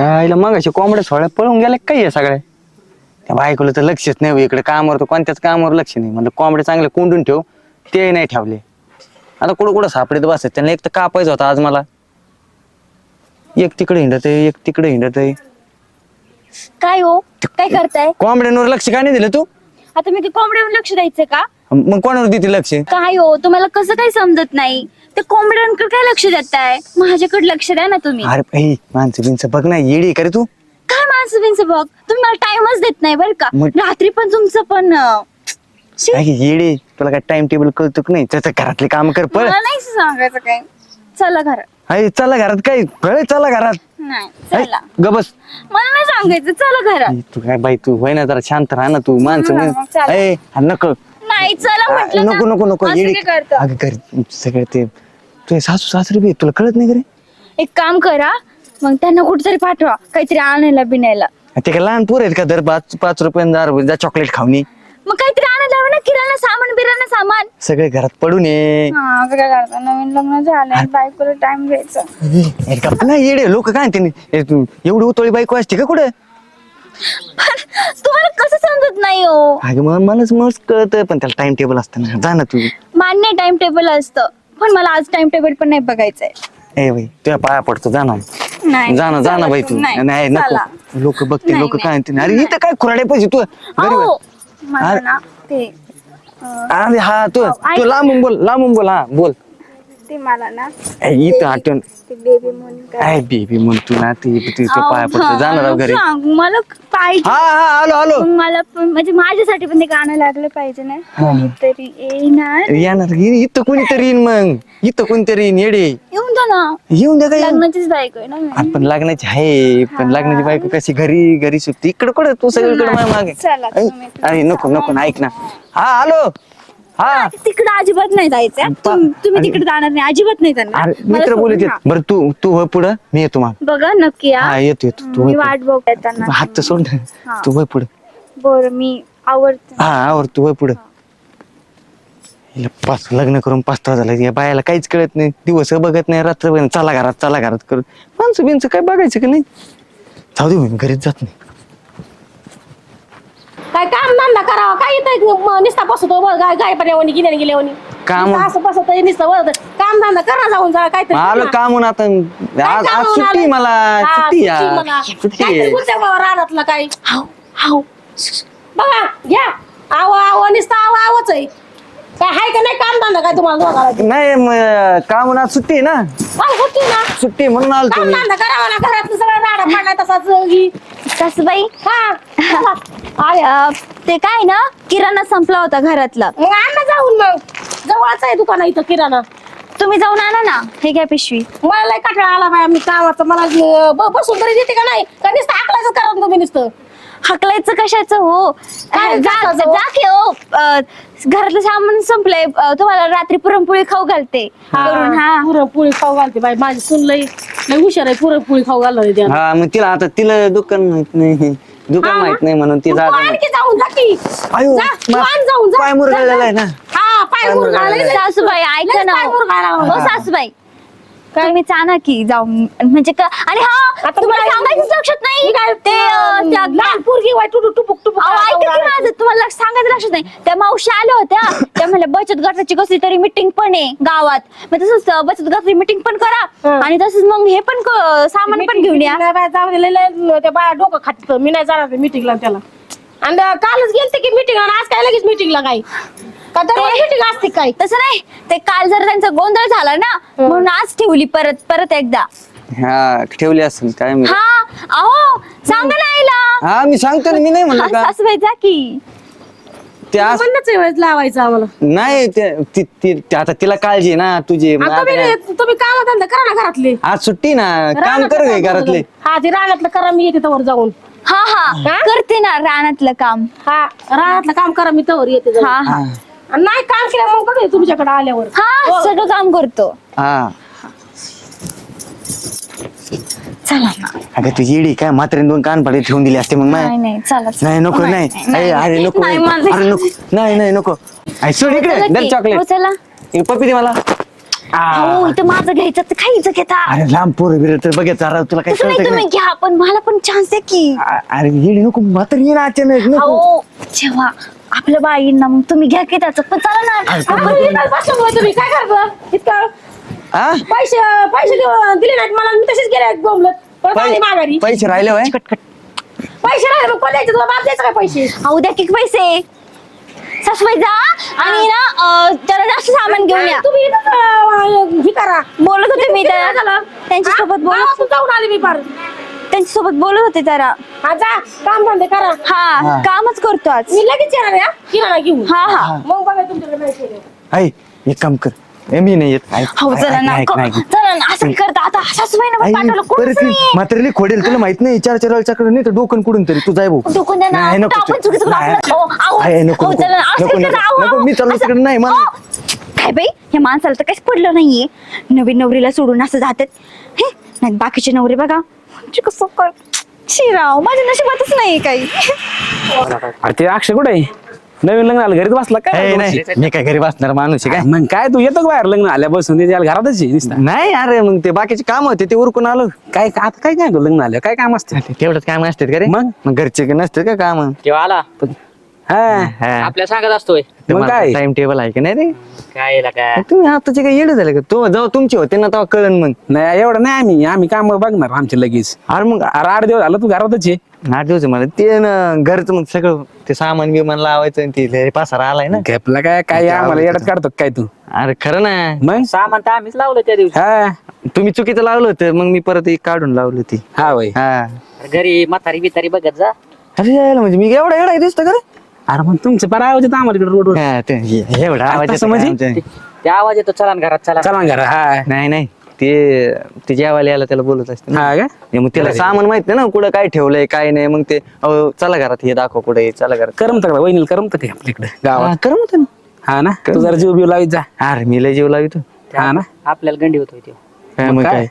आईला मग अशी कोंबड्या सोळ्या पळून गेल्या काय आहे सगळ्या? त्या बायकोला तर लक्षच नाही हो इकडे कामावर तर कोणत्याच कामावर लक्ष नाही. म्हणलं कोंबडे चांगले कोंडून ठेव ते नाही ठेवले. आता कुठं कुठं सापडत बसत त्यांना एक तर कापायचं होता आज मला. एक तिकडे हिंडत आहे एक तिकडे हिंडत आहे काय हो? काय करताय? कोंबड्यांवर लक्ष का नाही दिलं तू? आता मी कोंबड्यावर लक्ष द्यायचं का? मग कोणावर देते लक्ष? काय हो? तुम्हाला कसं काही समजत नाही? ते कोंबड्यांकडे काय लक्ष देताय? माझ्याकडे लक्ष द्या ना तुम्ही. अरे भाई माणसं बिनचं बघ ना येडी आहे का रे तू? काय माणसं बिनचं बघ? तुम्ही मला टाइमच देत नाही बरं का. मग- रात्री पण तुमचं पण अं, शी, काय येडी? तुला काय टाइम टेबल कळतो का नाही त्याचं घरातले काम कर पळ. मला नाही सांगायचं काय चला घर अरे चला घरात काय? पळ चला घरात. नाही चला. गबस मला नाही सांगायचं चला घरात. तू काय बाई तू होय ना जरा शांत राहा ना तू माणसं हा, मग चालेल. ए, हा, नको. नाही चला म्हटलं ना. नको नको नको असं येडी. काय करतं? अगं कर सगळं ते तुझे सासू सासरे बी आहेत, तुला कळत नाही का रे? एक काम करा मग त्यांना कुठेतरी पाठवा काहीतरी आणायला बिनायला. ते काय लहान पोर आहेत का दर पाच पाच रुपये चॉकलेट खावणी मग काहीतरी आणायला हवं ना किराणा सामान बिराणा सामान. सगळे घरात पडून ये. हा असं काय करता नवीन लग्न झालंय बायकोला टाइम घ्यायचा अरे गप्प नाही येडे लोक काय म्हणते तू एवढी उतोळी बायको असते का कुठं? पण तुम्हाला कसं समजत नाही हो? अगं मग मलाच मस्त कळतं पण त्याला टाइम टेबल असतं ना. जा ना तू. मान्य टाइम टेबल असतं. पण मला आज टाइम टेबल पण नाही बघायचंय ए बाई तुझ्या पाया पडतो जा ना नाही जा ना जा ना चला बाई तू नाही, नाही चला. नको लोक बघतील नाही, लोक काय. म्हणतील अरे इथं काय खुराडे पाहिजे तू. अहो, मला अरे. ना ते अं, अरे हा तू ऐक तू. लांबून बोल लांबून बोल हा बोल ते मला ना ए, इथं आठवण. ते बेबी म्हणून काय? काय बेबी म्हण तू ना ती ती अहो, पाया पडतो. जाणार आहो घरी. सांग, मला पाहिजे. हा हा आलो आलो. पण मला पण म्हणजे माझ्यासाठी पण ते गाणं लागलं पाहिजे ना. कोणीतरी येणार. येणार. इ- इथं कोणीतरी येईन मग. इथं कोणीतरी येईन. येडे. येऊन जा ना. येऊन द्या काय लग्नाचीच बायको आहे ना मी. आपण लग्नाची आहे. पण लग्नाची बायको कशी घरी घरी सुटते. इकडे कुठे? तू सगळीकडे माझ्या मागे चला, ऐ, तुम्ही- अरे नको नको ना, ऐक ना. हा आलो. हा. तिकडे अजिबात नाही जायचं. पा- तुम- तुम्ही तिकडे जाणार नाही अजिबात नाही जाणार. अरे मला मित्र सोडून बोलत हा. बरं तू तू हो पुढं मी येतो मग. बघा नक्की या. हा येतो येतो. तू मी होय वाट पुढं. हात तर सोड. ना. हा. तू होय पुढं. बर मी आवडते हा आवर तू होय पुढं. हिला पाच लग्न करून पाच तास झाले. या बायाला काहीच कळत नाही. दिवस बघत नाही रात्र बघत नाही. चला घरात चला घरात करून. माणसं बिनचं काय बघायचं का नाही? जाऊ दे मी घरीच जात नाही. काय काम धंदा करावा काय येतं निस्ता बसतो गाय गाय पर्यावणी गिन्याने गेल्यावणी काम- नुसतं असं बसत निसतं बघत काम धंदा करा जाऊन जा काय आलो कामून आता. आज आज सुट्टी मला सुट्टी या सुट्टी आहे. रानातलं काय हाव हाव. बघा घ्या. आव आव निसतं आव आवच आहे. काय हाय का नाही काम धंदा काय तुम्हाला दोघाला? नाही मग कामून आज सुट्टी आहे ना. होती ना. सुट्टी आहे म्हणून आलतो काम मी. धंदा करावा ना घरात सगळं राडा पडला तसाच ही. सासूबाई? हा. आय, ते काय ना किराणा संपला होता घरातला. मग आण ना जाऊन मग. जवळच आहे दुकान इथं किराणा. तुम्ही जाऊन आणा ना हे घ्या पिशवी. मला लय कटाळा आला बाय मी कामाचं मला अं, ब- बसून तरी देते का नाही? का नुसतं हाकलायचं करा तुम्ही नुसतं? हकलायचं कशाचं हो? काय जा कशाचं हो? जा की हो अं, घरातलं सामान संपलंय. अं, तुम्हाला रात्री पुरणपोळी खाऊ घालते. करून हा. पुरणपोळी खाऊ घालते बाई. माझी सून लय लय हुशार आहे पुरणपोळी खाऊ घालणार आहे त्याला. हा मग तिला आता तिला दुकान माहीत नाही. दुकान हा. माहीत नाही म्हणून ती तू. आणखी जाऊन जा की आयो, जा, तू मा- आण जाऊन जा. पाय मुरगळलेला आहे ना. हा पाय मुरगाळलेला आहे. सासूबाई ऐका लयच ना पाय मुरगाळला हो होता. सासूबाई तुम्ही चाना की जाऊन म्हणजे का आणि हा आता तुम्हाला मला- सांगायचंच लक्षात मी नाही काय ते अं, त्या लहान पोरगी वाय टुटुक टुपुक टुपुक अहो, ऐका की माझं तुम्हाला सांगायचं लक्षात नाही. त्या मावशी आल्या होत्या. त्या म्हणल्या बचत गटाची कसली तरी मिटिंग पण आहे गावात. मग तसंच अं, बचत गटाची मिटिंग पण करा. हं. आणि तसंच मग हे पण क- सामान पण घेऊन या. जाऊ दे, लय- लय त्या बाया डोकं खात मी नाही जाणार मिटिंगला त्याला. आणि कालच गेलते की मिटिंग आज काय लगेच मिटिंगला काय? का दरवेळी मिटिंग असते काय? तसं नाही. ते काल जर त्यांचा गोंधळ झाला ना म्हणून आज ठेवली परत परत एकदा. हा ठेवली असेल काय मी हा अहो सांगा ना आईला. हा मी सांगतो ना मी नाही म्हणलं का? सासूबाई जा की. म्हणणंच आहे वेळेस लावायचं आम्हाला. नाही ते- ती- ती- ते आता तिला काळजी आहे ना तुझी मग आणि आता काय? तुम्ही तुम्ही काम धंदा करा ना घरातले. आज सुट्टी ना काम कर गे काम घरातले. हा ते रानातलं करा मी येते तवर जाऊन. हा हा? करते ना रानातलं काम. हा रानातलं काम करा मी तवर येते जाऊन. हा हा. हा. नाही काम केलं मग बघ तुमच्याकडे आल्यावर. हा सगळं काम करतो. हा. चला ना. अगं तू येडी काय म्हातारीने दोन कान पाडे ठेवून दिले असते मग नाही माय? नाही चला नाही नको नाही अरे अरे नको. नाही, अरे नको. नाही नाही नको. अरे सोड इकडे. चला दर की. चॉकलेट हो, चला. पप्पी दे मला. हो इथं माझं घ्यायचं तर खायचं घेता. अरे लांब पोरं बिरं तर बघायचं राव तुला काय तसं नाही कळतं तुम्ही का? घ्या पण मला पण चान्स आहे की? आ- अरे येडी नको. म्हातारी ये ना अचानक. नको. हो जेव्हा आपल्या बाईंना मग तुम्ही घ्या की त्याचं. पण चला ना. तुम्ही. काय करता? इतकं हा पैसे पैसे देऊ- दिले नाहीत मला. मी तसेच गेले बोंबलत. परत आले माघारी. पै- पैसे राहिले होय? पैसे राहिले मग कोण द्यायचे? तुला बाप द्यायचं काय पैसे? अहो द्या की पैसे. सासूबाई जा. आणि ना अं, जरा जास्त सामान घेऊन या. तुम्ही अं, हे करा. बोलत होते मी त्या? त्यांच्यासोबत? बोलत जाऊन आले मी फार. त्यांच्यासोबत बोलत होते जरा. हा जा. काम धंदे करा. हा कामच करतो आज. मी लगेच येणार आहे, हा? किराणा घेऊन. हा हा. मग बघा तुमच्याकडे पैसे एक काम कर. ए, मी नाही येत. ऐक, हो ऐक, चला ना. ऐक, ऐक. चला ना. असं करता. आता आई, पाठवलं. कोणच नाही. खोडेल. तुला माहीत नाही चार चार वेळच्याकडे नाही तर डोकन कुडून तरी. तू जाय भाऊ. डोकं द्या ना. नाही, नको, आपण चुकीचं करू. नाही, आपलं- अहो, अहो, आहे, नको, अहो, नको. चला ना, असं नको, करा, नको, अहो, नको, मी चाललो असं- तिकडे. नाही, मला- अहो, काय बाई? या माणसाला तर काहीच पडलं नाहीये. नवीन नवरीला सोडून असं जातात. हे? नाही बाकीचे नवरे बघा. म्हणजे कसं कर शिराव माझ्या नशिबातच नाही काही. अरे ते अक्षय कुठे आहे? नवीन लग्न आलं घरीच बसला काय? ए, नाही मी काय घरी बसणार माणूस आहे काय? मग काय तू येतो का बाहेर लग्न आल्यापासून ते त्याला घरातच आहे नुसता. नाही अरे मग ते बाकीचे काम होते ते उरकून आलो. काय आता काय काय लग्न आलं काय काम असते? तेवढंच काम असतात का रे? मग? मग घरचे की नसतात का काम? तेव्हा आला. हा. आपल्या सांगत असतोय. मग काय? टाइम टेबल आहे का नाही रे? काय याला काय? तुम्ही आताचे काय येडे झाले का? तो जेव्हा तुमचे होते ना तेव्हा कळन मग. नाही एवढं नाही आम्ही. आम्ही काम बघणार आमचे लगेच. अरे मग अरे आठ दिवस झालं तू घरातच आहे आठ दिवस आहे मला ते ना घरचं मग सगळं ते सामान बिमान लावायचं आणि ते लय पसारा आलाय ना. घेपला काय? काय आम्हाला येडत काढतो काय तू? अरे खरं ना. मग? सामान तर आम्हीच लावलं त्या दिवशी. हा. तुम्ही चुकीचं लावलं होतं मग मी परत एक काढून लावलं ती हा वय हा. घरी म्हातारी बितारी बघत जा. अरे यायला म्हणजे मी एवढा एवढा दिसतो का रे? अरे मग तुमचे पर आवाज येतो आम्हाला इकडे रोडवर. हा, ते हे- एवढा आवाज येतो का म्हणजे? आमच्या? ते आवाज येतो चला ना घरात चला. चला ना घरा हा नाही नाही. ते ते जेवायला यायला त्याला बोलत असते ना. हा का? हे मग त्याला सामान माहीत नाही ना कुठं काय ठेवलंय काय नाही. मग ते अहो, चला घरात हे दाखव कुठे चला घरात. करमत का? वहिनीला करमत ते आपल्या इकडे हा, गावात कर मग तुम्ही. हा ना? तू जरा जीव बिव लावीत जा. अरे मी लय जीव लावितो. हा ना? आपल्याला गंडी होतोय ते काय मग काय?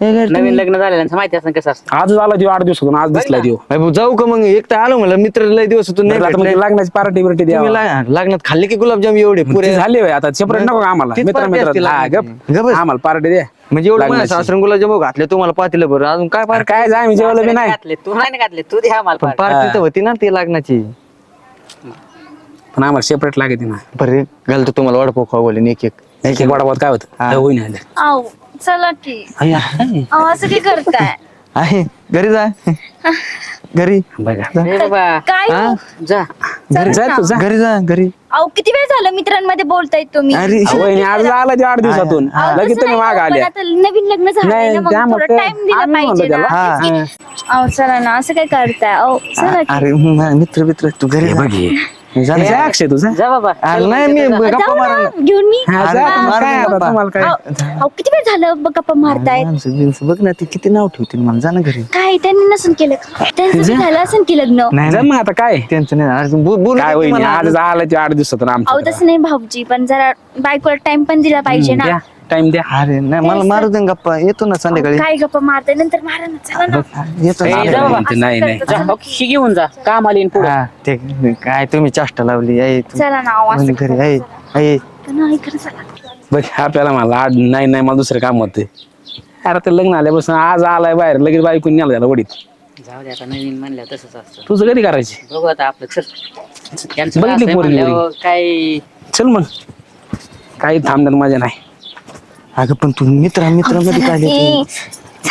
हे घर नवीन लग्न झालेल्यांचं माहिती असं कसं असतं. आजच आला देऊ आठ दिवसातून आज दिसला देऊ अरे भाऊ, जाऊ का मग? एक तर आलो मला मित्र लय दिवस होतो नाही आता भेटले. मग लागण्याची पार्टी बिर्टी द्या ला- लग्नात खाल्ले की गुलाबजाम एवढे पुरे? पुरे झाले होय आता सेपरेट नको का आम्हाला? तीच मित्र party मित्र असते हा लग्नाची. गप. गप. बस. आम्हाला पार्टी द्या म्हणजे एवढं लग्नाची. मला सासरं गुलाबजाम घातले तुम्हाला पातीला बरं. अजून काय अरे पार्टी? काय जा आम्ही जेवलं बी नाही. घातले तू नाही ना घातले तू दे आम्हाला पण पार्टी. पार्टी तर होती ना ती लग्नाची. पण आम्हाला सेपरेट लागते ना. बरं घालतो तुम्हाला वडापाव खाऊ बोले एक एक एक एक काय. होतं? होईन. आलं. चला की. आई, आहे. अहो असं काय करताय? आहे. घरी जा. घरी. बघा. ए बाबा काय हा? हो? जा. घरी जा तू जा. घरी जा घरी. अहो किती वेळ झालं मित्रांमध्ये बोलताय तुम्ही? अरे अहो, वहिनी आज आला ते आठ दिवसातून. अहो, लगेच तुम्ही नाही माग पण आल्या आता नवीन लग्न झालंय नाही, ना मग त्या थोडं मग टाइम दिला आम्ही म्हणलो पाहिजे ना. त्याला. तेच की. अहो चला ना असं काय करताय? अहो चला की. अरे म- मित्र मित्र तू घरी जा. बघ हे. जा ना. जा अक्षय तुझा? जा बाबा. अरे नाही मी गप्पा जाऊ मारायला ना घेऊन मी. हा, अरे, जा, तुम्हाला मार काय ना आता, बाबा. तुम्हाला काय? अहो अहो, किती वेळ झालं बघ गप्पा मारतायत? माणसं बिनसं बघ ना ती किती नाव ठेवतील मला जा ना घरी. काय त्यांनी नसून केलं का? त्यांचं बी झालं असं की लग्न? नाही जा मग आता काय? त्यांचं नाही अरे बो- बोलू काय दे वहिनी मला. आज आला ते आठ दिवसातून अहो आमच्या तसं नाही भाऊजी पण जरा बायकोला टाइम पण दिला पाहिजे ना. द्या. टाइम द्या अरे नाही मला मारू दे ना गप्पा. येतो ना संध्याकाळी. काय गप्पा मारताय नंतर मारा ना चला ना. येतो ना ए, जा बाबा. ते नाही नाही. जा हो, खिशी घेऊन जा. काम आली पुढे. हा ते काय तुम्ही चाष्टा लावली आई तू चला ना अहो, असं म्हणजे घरी आई आई. तर नाही खरं चला. बघ आपल्याला मला आज नाही नाही मला दुसरं काम होते. अरे ते लग्न आल्यापासून आज आलाय बाहेर लगेच बायकून न्याला त्याला वडीत. जाऊ दे आता नवीन म्हणल्या तसंच असतं. तुझं कधी करायची? बघू आता आपलं चल. बघितली असं पोरगी म्हणल्यावर काय चल मग. काही थांबणार माझ्या नाही. अगं पण तू मित्र मित्रांमध्ये काय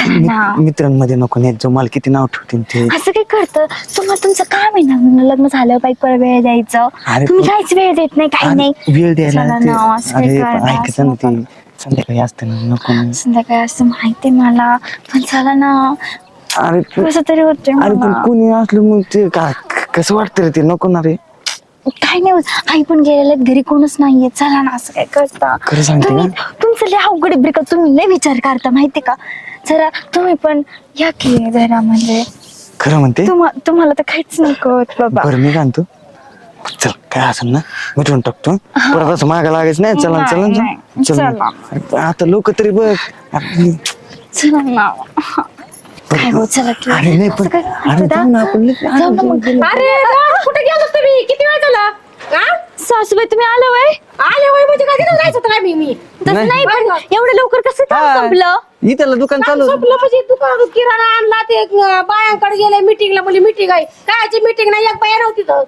ना. मित्रांमध्ये नको नेत जो मला किती नाव ठेवतील ते? असं काय करतं? तुम्हाला तुमचं काम आहे ना? लग्न झालं बायकोला वेळ द्यायचं. अरे तुम्ही पण- काहीच वेळ देत नाही काही नाही. वेळ द्यायला चला ते- ना, असं काय अरे करता, पण ऐकायचं असं ना ते. संध्याकाळी असते ना नको ना. संध्याकाळी असं माहितीये मला. पण चला ना. अरे पण- कसं तरी होतंय अरे पण मला. कोणी असलं मग ते का कसं वाटतं रे ते? नको ना रे. काय नाही होत. आई पण गेलेले घरी कोणच नाहीये. चला ना असं काय करता? खरं सांगते तुम्ही तुमचं लय अवघड आहे बरं का? तुम्ही लय विचार करता माहितीये का? जरा तुम्ही पण या की जरा म्हणजे. खरं म्हणते? तुम्हा तुम्हाला तर काहीच कळत बाबा. बरं मी सांगतो चल काय असेल ना? मिटवून टाकतो. परत असं मागा लागायचं नाही. चला चला नाही. चल चला. आता लोक तरी बघ. चला ना. काय हो चला की अरे नाही पण असं काय अरे करता? जाऊ ना आपण जाऊ ना मग. अरे गावात कुठे गेलो तुम्ही किती वेळ झाला? हा? सासूबाई तुम्ही आलो वय? आले वय म्हणजे काय? तिथं जायचं होतं काय मी मी? तसं नाही. नाही. पण एवढं लवकर कसं काम हा. संपलं? इथलं दुकान काम चालू होतं. संपलं म्हणजे दुकानात किराणा आणला ते अं, बायांकडे गेले मिटिंगला म्हणजे मिटिंग आहे. कायची मिटिंग नाही? एक बाया नव्हती तर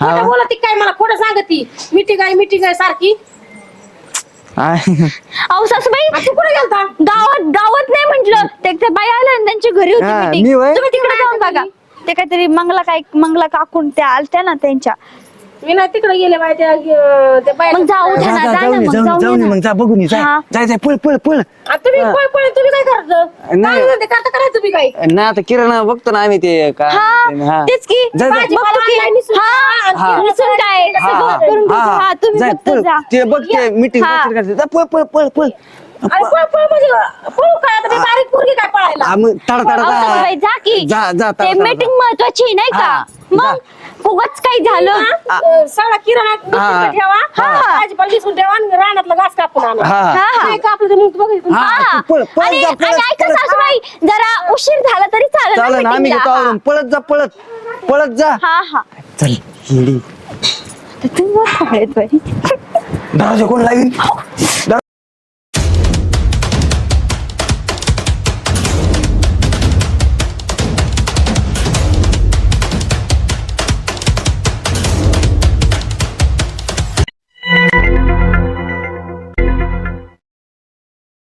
हा. खोटं बोलत ती काय मला? खोटं सांगत. ती मिटिंग आहे मिटिंग आहे सारखी. आहे. अहो सासूबाई कुठे गेलता गावात गावात नाही म्हंटल ते ते बाई आल्या आणि त्यांच्या घरी होती हा, meeting. मी होय? तुम्ही तिकडे जाऊन बघा ते काहीतरी मंगला काय मंगला काकून त्या आलत्या ना त्यांच्या मी नाही तिकडे गेले बाया मग जाऊ द्या जा, ना जा, जा जाऊन ना ये, मग जाऊन जाऊन जाऊन ये ये, ना. मग जा बघून ये, हा. जाय जाय जाय पळ पळ पळ आणि तुम्ही पळ पळ तुम्ही काय करत नाही. काय करता तुम्ही काय आता किराणा बघतो ना आम्ही ते का हा तेच की जा, जा. बघतो की. भाजीपाला आणलाय हा, निसून. हा. निसून काय हा, सगळं हा, करून घेतो. हा. हा तुम्ही जाय, फक्त पळ. जा ते बघ ते मीटिंग हा. पळ पळ पळ पळ अरे पळ पळ म्हणजे पळू काय आता मी बारीक पोरगी काय पळायला मग ताडा ताडा अहो, जा. सासूबाई, जा की जा जा ते ताडा, ताडा, मीटिंग महत्वाची आहे, नाही का हा, मग उगाच काही झालं. हा, अं, सगळा किराणा हा. ठेवा. हा. भाजीपाला निसून ठेवा आणि रानातला घास कापून आणा. हा. हा. हा काय कापलं ते मग बघ हा, हा. तू पळ, पळ आणि जा, आणि पळत, ऐका पळत. सासूबाई जरा उशीर झाला तरी चालेल चालेल ना आम्ही घेतो. आवरून. पळत जा पळत. पळत जा. हा हा. चल हिंडी तर तुम्ही बघ, आहेत बाई. दरवाजा कोण लावीन?